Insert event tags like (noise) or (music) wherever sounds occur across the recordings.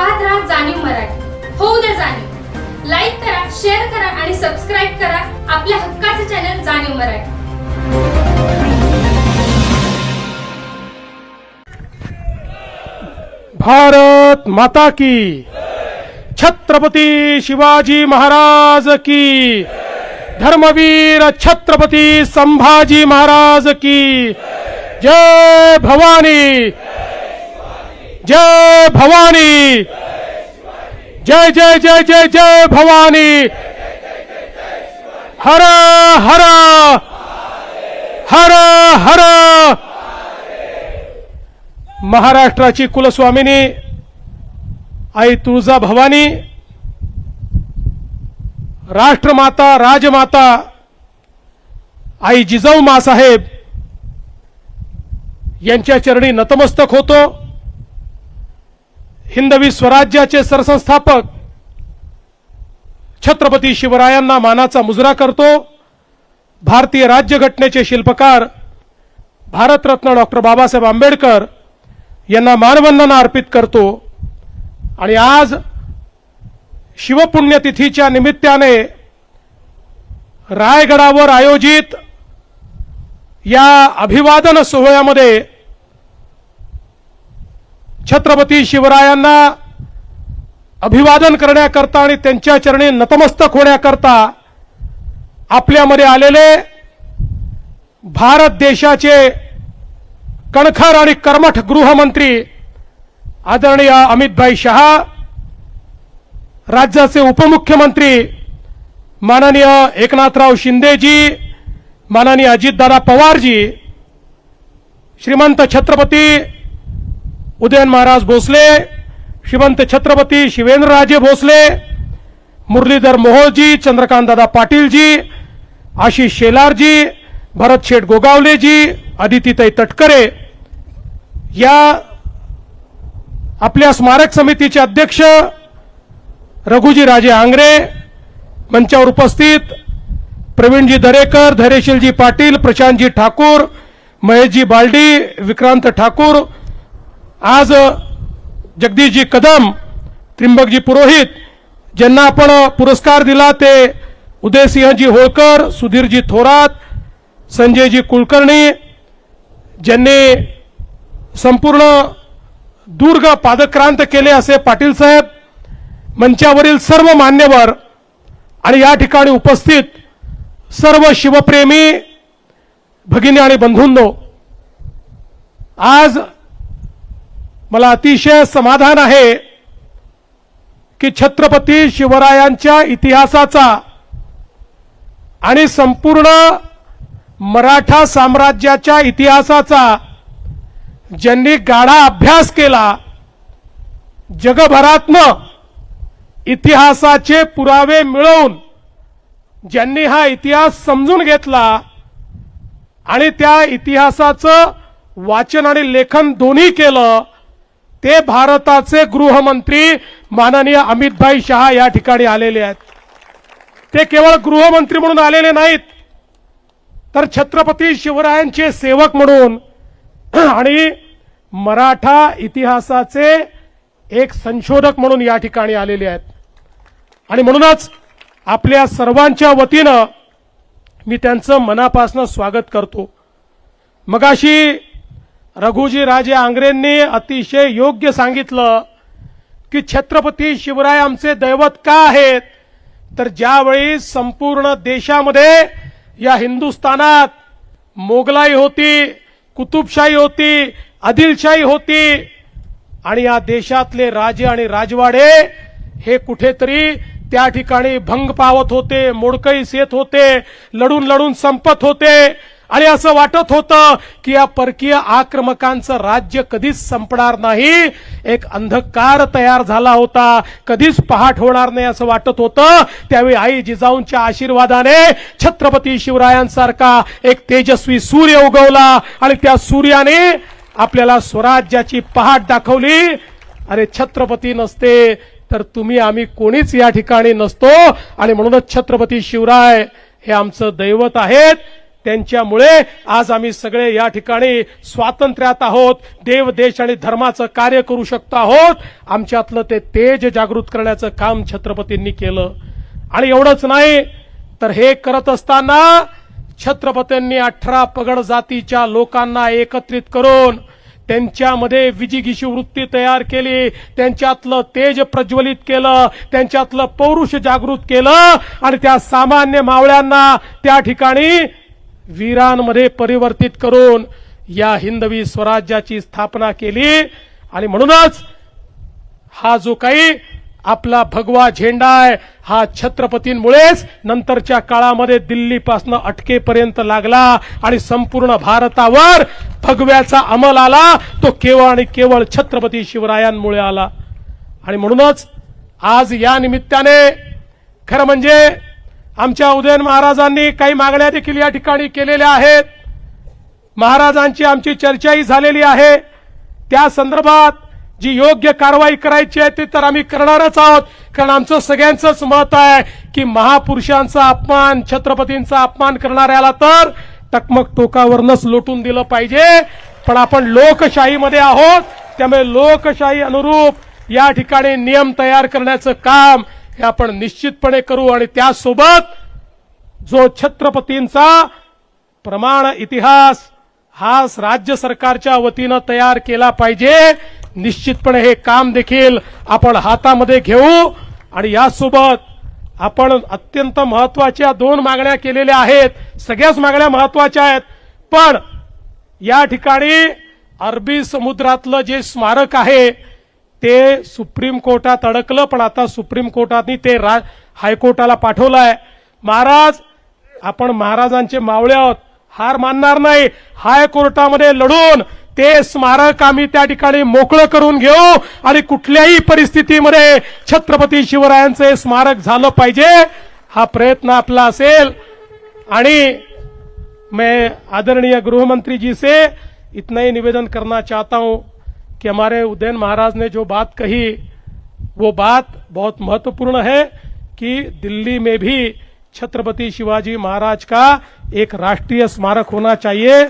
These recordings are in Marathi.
पाहत राहा जाणीव मराठी. होऊ द्या जाणीव. लाईक करा शेअर करा आणि सबस्क्राईब करा आपल्या हक्काचे चॅनल जाणीव मराठी. भारत माता की। छत्रपती शिवाजी महाराज की। धर्मवीर छत्रपती संभाजी महाराज की। जय भवानी। जय भवानी। जय जय जय जय जय भवानी। हर हर। हर हर। महाराष्ट्राची कुलस्वामिनी आई तुळजा भवानी राष्ट्रमाता राजमाता आई जिजाऊ मासाहेब यांच्या चरणी नतमस्तक होतो. हिंदवी स्वराज्याचे सरसंस्थापक छत्रपती शिवरायांना मानाचा मुजरा करतो. भारतीय राज्यघटनेचे शिल्पकार भारतरत्न डॉक्टर बाबासाहेब आंबेडकर यांना मानवंदना अर्पित करतो. आणि आज शिवपुण्यतिथीच्या निमित्ताने रायगडावर आयोजित या अभिवादन सोहळ्यामध्ये छत्रपती शिवरायांना अभिवादन करण्याकरता आणि त्यांच्या चरणी नतमस्तक होण्याकरता आपल्यामध्ये आलेले भारत देशाचे कणखर आणि कर्मठ गृहमंत्री आदरणीय अमितभाई शहा राज्याचे उपमुख्यमंत्री माननीय एकनाथराव शिंदेजी माननीय अजितदादा पवारजी श्रीमंत छत्रपती उदयन महाराज भोसले श्रीमंत छत्रपती शिवेंद्रराजे भोसले मुरलीधर मोहोळजी चंद्रकांतदादा पाटीलजी आशिष शेलारजी भरत शेठ गोगावलेजी अदितीताई तटकरे या आपल्या स्मारक समितीचे अध्यक्ष रघुजी राजे आंग्रे मंचावर उपस्थित प्रवीणजी दरेकर धैर्यशीलजी पाटील प्रशांतजी ठाकूर महेशजी बालडी विक्रांत ठाकूर आज जगदीशजी कदम त्रिंबकजी पुरोहित ज्यांना आपण पुरस्कार दिला ते उदयसिंहजी होळकर सुधीरजी थोरात संजयजी कुलकर्णी ज्यांनी संपूर्ण दुर्ग पादक्रांत केले असे पाटील साहेब मंचावरील सर्व मान्यवर आणि या ठिकाणी उपस्थित सर्व शिवप्रेमी भगिनी आणि बंधूंनो आज मला अतिशय समाधान आहे की छत्रपती शिवरायांच्या इतिहासाचा आणि संपूर्ण मराठा साम्राज्याच्या इतिहासाचा ज्यांनी गाढा अभ्यास केला जगभरातनं इतिहासाचे पुरावे मिळवून ज्यांनी हा इतिहास समजून घेतला आणि त्या इतिहासाचं वाचन आणि लेखन दोन्ही केलं ते भारताचे गृहमंत्री माननीय अमितभाई शहा या ठिकाणी आलेले आहेत. ते केवळ गृहमंत्री म्हणून आलेले नाहीत तर छत्रपती शिवरायांचे सेवक म्हणून (clears throat) आणि मराठा इतिहासाचे एक संशोधक म्हणून या ठिकाणी आलेले आहेत. आणि म्हणूनच आपल्या सर्वांच्या वतीनं मी त्यांचं मनापासून स्वागत करतो. मगाशी रघुजी राजे आंग्रेंनी अतिशय योग्य सांगितलं की छत्रपती शिवराय आमचे दैवत का आहेत? तर ज्यावेळी संपूर्ण देशामध्ये या हिंदुस्थानात मोगलाई होती कुतुबशाही होती आदिलशाही होती आणि या देशातले राजे आणि राजवाडे हे कुठेतरी त्या ठिकाणी भंग पावत होते मोडकळीस येत होते लढून लढून संपत होते. आणि असं वाटत होतं की या परकीय आक्रमकांचं राज्य कधीच संपणार नाही. एक अंधकार तयार झाला होता. कधीच पहाट होणार नाही असं वाटत होतं. त्यावेळी आई जिजाऊंच्या आशीर्वादाने छत्रपती शिवरायांसारखा एक तेजस्वी सूर्य उगवला आणि त्या सूर्याने आपल्याला स्वराज्याची पहाट दाखवली. अरे छत्रपती नसते तर तुम्ही आम्ही कोणीच या ठिकाणी नसतो. आणि म्हणूनच छत्रपती शिवराय हे आमचं दैवत आहेत. त्यांच्यामुळे आज आम्ही सगळे या ठिकाणी स्वातंत्र्यात आहोत. देव देश आणि धर्माचं कार्य करू शकतो आहोत. आमच्यातलं ते तेज जागृत करण्याचं काम छत्रपतींनी केलं. आणि एवढंच नाही तर हे करत असताना छत्रपतींनी अठरा पगड जातीच्या लोकांना एकत्रित करून त्यांच्यामध्ये विजिगिशी वृत्ती तयार केली. त्यांच्यातलं तेज प्रज्वलित केलं. त्यांच्यातलं पौरुष जागृत केलं. आणि त्या सामान्य मावळ्यांना त्या ठिकाणी वीरांमध्ये परिवर्तित करून या हिंदवी स्वराज्याची स्थापना केली. आणि म्हणूनच हा जो काही आपला भगवा झेंडा आहे हा छत्रपतींमुळेच नंतरच्या काळामध्ये दिल्लीपासून अटकेपर्यंत लागला. आणि संपूर्ण भारतावर भगव्याचा अंमल आला. तो केवळ आणि केवळ छत्रपती शिवरायांमुळे आला. आणि म्हणूनच आज या निमित्ताने खरं म्हणजे आमच्या उदयन महाराजांनी काही मागण्या देखील या ठिकाणी केलेल्या आहेत. महाराजांची आमची चर्चाही झालेली आहे. त्या संदर्भात जी योग्य कारवाई करायची आहे ती तर आम्ही करणारच आहोत. कारण आमचं सगळ्यांचंच मत आहे की महापुरुषांचा अपमान छत्रपतींचा अपमान करणाऱ्याला तर टकमक टोकावरनच लोटून दिलं पाहिजे. पण आपण लोकशाहीमध्ये आहोत. त्यामुळे लोकशाही अनुरूप या ठिकाणी नियम तयार करण्याचं काम हे आपण निश्चितपणे करू आणि त्यासोबत जो छत्रपतींचा प्रमाण इतिहास हा राज्य सरकारच्या वतीनं तयार केला पाहिजे निश्चितपणे हे काम देखील आपण हातामध्ये घेऊ आणि यासोबत आपण अत्यंत महत्त्वाच्या दोन मागण्या केलेल्या आहेत. सगळ्याच मागण्या महत्त्वाच्या आहेत. पण या ठिकाणी अरबी समुद्रातलं जे स्मारक आहे ते सुप्रीम कोर्टात अडकलं पण आता सुप्रीम कोर्टाने ते रा हायकोर्टाला पाठवलं आहे महाराज आपण महाराजांचे मावळे आहोत. हार मानणार नाही. हायकोर्टामध्ये लढून ते स्मारक आम्ही त्या ठिकाणी मोकळं करून घेऊ आणि कुठल्याही परिस्थितीमध्ये छत्रपती शिवरायांचं स्मारक झालं पाहिजे हा प्रयत्न आपला असेल. आणि मैं आदरणीय गृहमंत्री जी से इतना ही निवेदन करना चाहता हूं. कि हमारे उदयन महाराज ने जो बात कही, वो बात बहुत महत्वपूर्ण है कि दिल्ली में भी छत्रपति शिवाजी महाराज का एक राष्ट्रीय स्मारक होना चाहिए।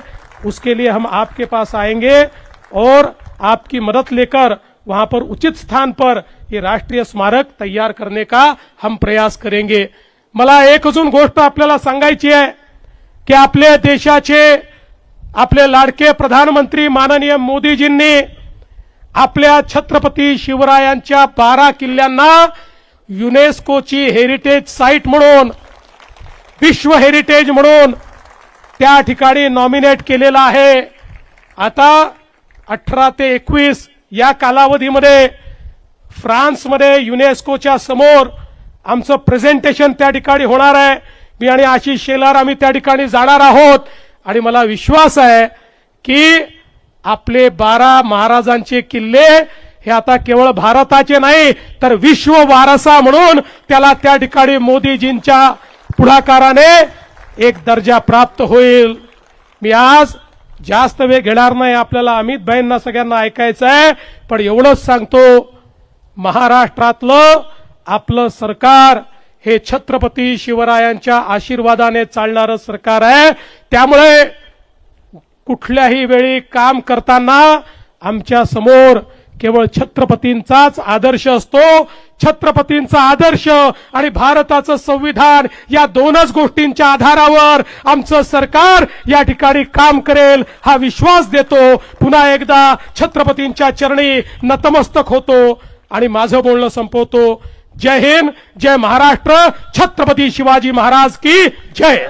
उसके लिए हम आपके पास आएँगे और आपकी मदद लेकर वहाँ पर उचित स्थान पर ये राष्ट्रीय स्मारक तैयार करने का हम प्रयास करेंगे। मला एक अजून गोष्ट आपल्याला सांगायची आहे की आपल्या देशाचे आपले लाडके प्रधानमंत्री माननीय मोदीजींनी आपल्या छत्रपती शिवरायांच्या बारा किल्ल्यांना युनेस्कोची हेरिटेज साईट म्हणून विश्व हेरिटेज म्हणून त्या ठिकाणी नॉमिनेट केलेलं आहे. आता अठरा ते एकवीस या कालावधीमध्ये फ्रान्समध्ये युनेस्कोच्या समोर आमचं प्रेझेंटेशन त्या ठिकाणी होणार आहे. मी आणि आशिष शेलार आम्ही त्या ठिकाणी जाणार आहोत. आणि मला विश्वास आहे की आपले बारा महाराजांचे किल्ले हे आता केवळ भारताचे नाही तर विश्व वारसा म्हणून त्याला त्या ठिकाणी मोदीजींच्या पुढाकाराने एक दर्जा प्राप्त होईल. मी आज जास्त वेळ घेणार नाही आपल्याला अमित भाईंना सगळ्यांना ऐकायचं आहे पण एवढंच सांगतो महाराष्ट्रातलं आपलं सरकार हे छत्रपती शिवरायांच्या आशीर्वादाने चालणारं सरकार आहे. त्यामुळे कुठल्याही वेळी काम करताना आमच्यासमोर केवळ छत्रपतींचाच आदर्श असतो. छत्रपतींचा आदर्श आणि भारताचं संविधान या दोनच गोष्टींच्या आधारावर आमचं सरकार या ठिकाणी काम करेल हा विश्वास देतो. पुन्हा एकदा छत्रपतींच्या चरणी नतमस्तक होतो आणि माझं बोलणं संपवतो. जय हिंद जय महाराष्ट्र छत्रपती शिवाजी महाराज की जय.